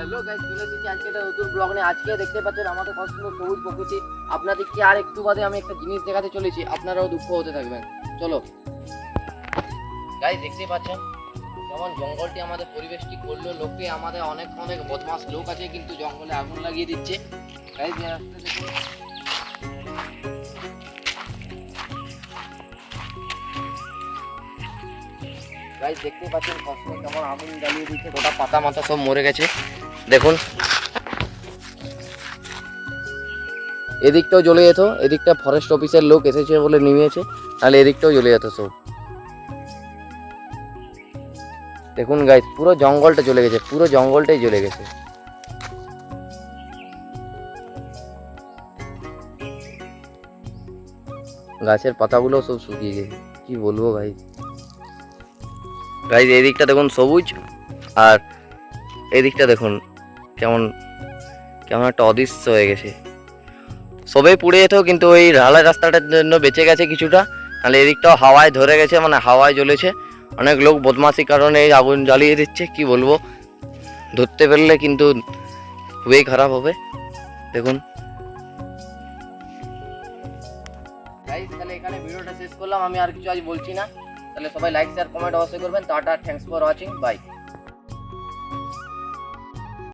Hello guys চলে এসেছি আজকে একটা নতুন ব্লগ নিয়ে আজকে দেখতে পাচ্ছেন আমাদের কত সুন্দর সবুজ প্রকৃতি আপনাদেরকে আর একটু বাদে আমি একটা জিনিস দেখাতে চলেছি, আপনারাও দুঃখ হতে থাকবেন। চলো। গাইস দেখতে পাচ্ছেন যেমন জঙ্গলটি, আমাদের পরিবেশটি করল। লোকে আমাদের অনেক অনেক বদমাস লোক আছে, কিন্তু জঙ্গলে আগুন লাগিয়ে দিচ্ছে। গাইস গাইস দেখতে পাচ্ছেন কসমে কেমন আগুন জ্বালিয়ে দিচ্ছে, গোটা পাতা মাথা সব মরে গেছে। দেখুন। এদিকটাও জ্বলে যেত, এদিকটা ফরেস্ট অফিসের লোক এসেছে বলে নিমিয়েছে তাহলে এদিকটাও জ্বলে যেত সব। দেখুন গাইস পুরো জঙ্গলটা জ্বলে গেছে, পুরো জঙ্গলটাই জ্বলে গেছে। গাছের পাতাগুলো সব শুকিয়ে গেছে, কি বলব ভাই গাইজ এদিকটা দেখুন সবুজ আর এদিকটা দেখুন কেমন কেমন একটা অদৃশ্য হয়ে গেছে। সবেই পুড়ে যেত কিন্তু ওই ঢালাই রাস্তাটার জন্য বেঁচে গেছে কিছুটা। তাহলে এদিকটাও হাওয়ায় ধরে গেছে মানে হাওয়ায় জ্বলেছে। অনেক লোক বদমাসির কারণে এই আগুন জ্বালিয়ে দিচ্ছে, কি বলব? ধরতে পারলে কিন্তু খুবই খারাপ হবে। দেখুন। তাহলে এখানে ভিডিওটা শেষ করলাম, আমি আর কিছু আজ বলছি না। তাহলে সবাই লাইক শেয়ার কমেন্ট অবশ্যই করবেন। Tata thanks for watching bye